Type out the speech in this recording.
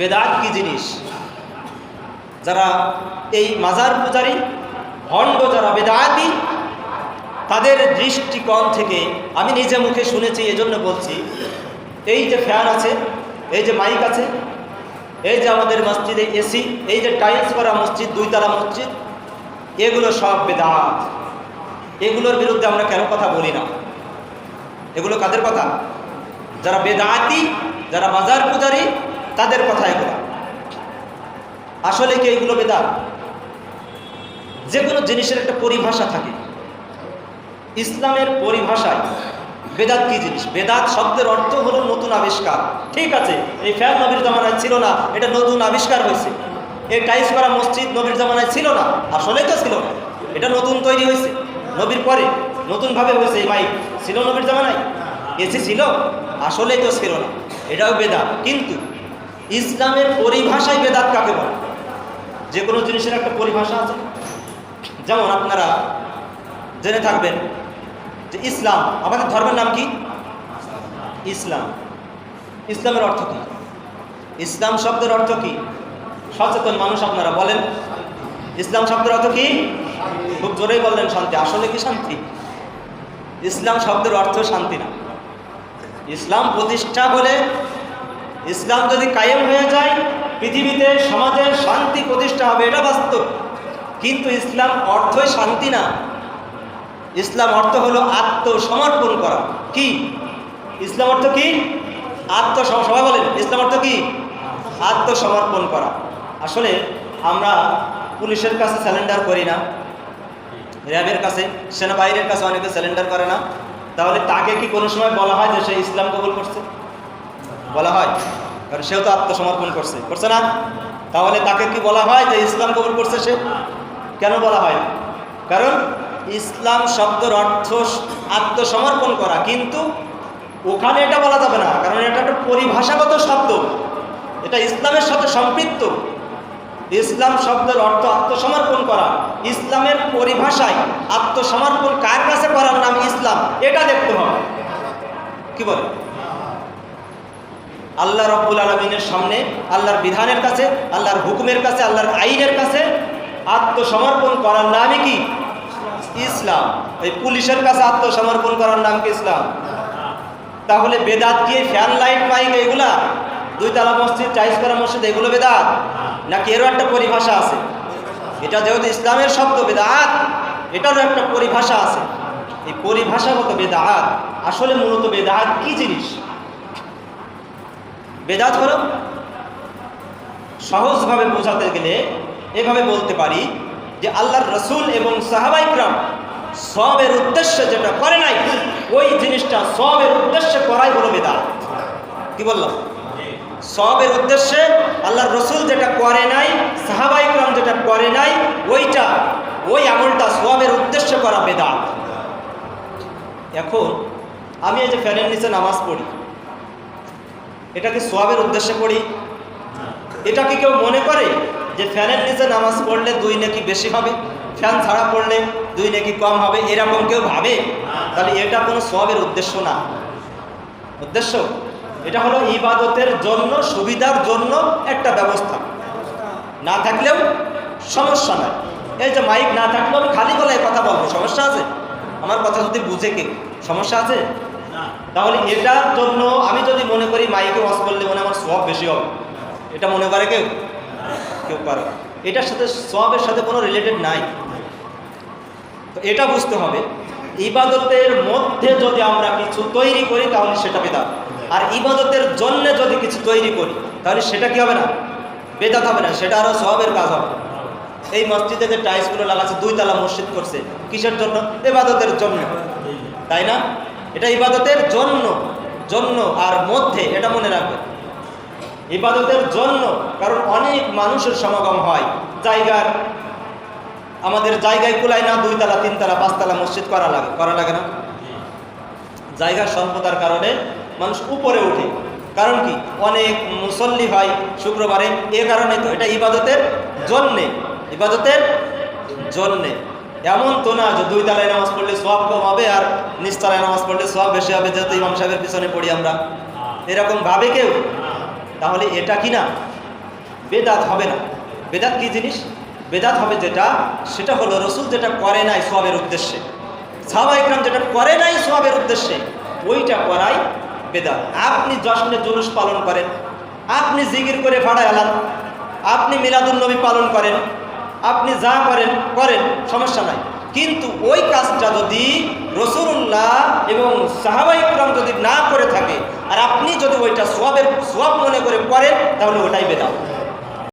বেদাত কি জিনিস? যারা এই মাজার পূজারী, ভণ্ড যারা বেদায়াতি তাদের দৃষ্টিকোণ থেকে আমি নিজে মুখে শুনেছি, এজন্য বলছি, এই যে ফ্যান আছে, এই যে মাইক আছে, এই যে আমাদের মসজিদে এসি, এই যে টাইলস করা মসজিদ, দুইতলা মসজিদ, এগুলো সব বেদাত। এগুলোর বিরুদ্ধে আমরা কেন কথা বলি না? এগুলো কাদের কথা? যারা বেদাতি, যারা বাজার পূজারী তাদের কথা এগুলো। আসলে কি এগুলো বেদাত? যে কোনো জিনিসের একটা পরিভাষা থাকে। ইসলামের পরিভাষায় বেদাত কি জিনিস? বেদাত শব্দের অর্থ হলো নতুন আবিষ্কার। ঠিক আছে, এই ফ্যান নবীর জামানায় ছিল না, এটা নতুন আবিষ্কার হয়েছে। এই টাইস করা মসজিদ নবীর জামানায় ছিল না, আসলেই তো ছিল। না এটা নতুন তৈরি হয়েছে, নবীর পরে। নতুনভাবে হয়েছে, এই মাইক ছিল নবীর জামানায়? এসি ছিল? আসলেই তো ছিল না। এটাও বেদাত। কিন্তু ইসলামের পরিভাষায় বেদাত কাকে বলে? যে কোনো জিনিসের একটা পরিভাষা আছে। যেমন আপনারা জেনে থাকবেন যে ইসলাম, আমাদের ধর্মের নাম কি? ইসলাম। ইসলামের অর্থ কি? ইসলাম শব্দের অর্থ কি? সচেতন মানুষ আপনারা বলেন। ইসলাম শব্দের অর্থ কি? খুব জোরেই বললেন শান্তি। আসলে কি শান্তি? ইসলাম শব্দের অর্থ শান্তি না। ইসলাম প্রতিষ্ঠা হলে ইসলাম যদি কায়েম হয়ে যায়, পৃথিবীতে সমাজের শান্তি প্রতিষ্ঠা হবে, এটা বাস্তব। কিন্তু ইসলাম অর্থই শান্তি না। ইসলাম অর্থ হলো আত্মসমর্পণ করা। কি? ইসলাম অর্থ কি? আত্মসম, সবাই বলেন, ইসলাম অর্থ কি? আত্মসমর্পণ করা। আসলে আমরা পুলিশের কাছে স্যালেন্ডার করি না। র্যাবের কাছে, সেনাবাহিনীর কাছে অনেকে স্যালেন্ডার করে না। তাহলে তাকে কি কোনো সময় বলা হয় যে সে ইসলাম কবুল করছে? বলা হয়। কারণ সেও তো আত্মসমর্পণ করছে। করছে না? তাহলে তাকে কি বলা হয় যে ইসলাম কবুল করছে সে? কেন বলা হয়? কারণ ইসলাম শব্দের অর্থ আত্মসমর্পণ করা। কিন্তু ওখানে এটা বলা যাবে না। কারণ এটা একটা পরিভাষাগত শব্দ। এটা ইসলামের সাথে সম্পৃক্ত। ইসলাম শব্দের অর্থ আত্মসমর্পণ করা। ইসলামের পরিভাষায় আত্মসমর্পণ কার কাছে করার নাম ইসলাম? এটা দেখতে হবে। কি বলে? আল্লাহ রব্বুল আলমিনের সামনে, আল্লাহর বিধানের কাছে, আল্লাহর হুকুমের কাছে, আল্লাহর আইনের কাছে আত্মসমর্পণ করার নামই কি? ইসলাম। এই পুলিশের কাছে আত্মসমর্পণ করার নাম কি ইসলাম? তাহলে বেদাত কি ফ্যান লাইট মাইক এগুলা? দুই তালা মসজিদ চাইজ করা মসজিদ, এগুলো বেদাত? নাকি এরও একটা পরিভাষা আছে? এটা যেহেতু ইসলামের শব্দ, বেদাত, এটারও একটা পরিভাষা আছে। এই পরিভাষাগত বেদাহাত আসলে মূলত বেদাহাত কি জিনিস? বেদাত হলো সহজভাবে বোঝাতে গেলে এভাবে বলতে পারি যে আল্লাহর রসুল এবং সাহাবাইকরাম সবের উদ্দেশ্যে যেটা করে নাই, ওই জিনিসটা সবের উদ্দেশ্যে করাই হলো বেদাত। কি বললাম? সবের উদ্দেশ্যে আল্লাহর রসুল যেটা করে নাই সাহাবাইকরাম যেটা করে নাই, ওইটা, ওই আমলটা সবের উদ্দেশ্যে করা বেদাত। এখন আমি এই যে ফ্যানের নিচে নামাজ পড়ি এটা কি সোয়াবের উদ্দেশ্যে পড়ি। এটা কি কেউ মনে করে যে ফ্যানের নিচে নামাজ পড়লে দুই নাকি বেশি হবে, ফ্যান ছাড়া পড়লে দুই নাকি কম হবে, এরকম কেউ ভাবে? তাহলে এটা কোনো সোয়াবের উদ্দেশ্য না। উদ্দেশ্য? এটা হলো ইবাদতের জন্য, সুবিধার জন্য একটা ব্যবস্থা। না থাকলেও সমস্যা নয় এই যে মাইক না থাকলেও আমি খালি গলায় কথা বলব, সমস্যা আছে? আমার কথা যদি বুঝে কে সমস্যা আছে? তাহলে এটার জন্য আমি যদি মনে করি মাইকে ওয়াশ করলে মনে আমার সব বেশি হবে। এটা মনে করে কেউ? কেউ পারে এটার সাথে সবের সাথে কোনো রিলেটেড নাই। তো এটা বুঝতে হবে, ইবাদতের মধ্যে যদি আমরা কিছু তৈরি করি, তাহলে সেটা বেদাত। আর ইবাদতের জন্য যদি কিছু তৈরি করি, তাহলে সেটা কি হবে না? বেদাত হবে না, সেটা আরও সবের কাজ হবে। এই মসজিদে যে টাইলসগুলো লাগাচ্ছে দুই তালা মসজিদ করছে, কিসের জন্য? ইবাদতের জন্য। তাই না? এটা ইবাদতের জন্য জন্য আর মধ্যে, এটা মনে রাখবে। ইবাদতের জন্য, কারণ অনেক মানুষের সমাগম হয়। জায়গার, আমাদের জায়গায় কুলায় না দুই তালা তিন তালা পাঁচতলা মসজিদ করা লাগে করা লাগে না। জায়গার স্বল্পতার কারণে মানুষ উপরে ওঠে কারণ কি? অনেক মুসল্লি হয় শুক্রবারে। এ কারণে তো এটা ইবাদতের জন্যে ইবাদতের জন্যে। এমন তো না যে দুই তালায় নামাজ পড়লে সব কম হবে আর নিচ নিচতলায় নামাজ পড়লে সব বেশি হবে, যেহেতু ইমাম সাহেবের পিছনে পড়ি আমরা। এরকম ভাবে কেউ? তাহলে এটা কি না? বেদাত হবে না। বেদাত কি জিনিস? বেদাত হবে যেটা, সেটা হলো রসুল যেটা করে নাই সবের উদ্দেশ্যে, সাহাবা ইকরাম যেটা করে নাই সবের উদ্দেশ্যে, ওইটা করাই বেদাত। আপনি জশ্নে জুলুস পালন করেন, আপনি জিগির করে ভাড়া এলান আপনি মিলাদুল নবী পালন করেন আপনি যা করেন করেন, সমস্যা নাই। কিন্তু ওই কাজটা যদি রসুল্লাহ এবং সাহাবাইক্রম যদি না করে থাকে, আর আপনি যদি ওইটা সোয়াবের সোয়াব মনে করে করেন, তাহলে ওটাই বেদাত।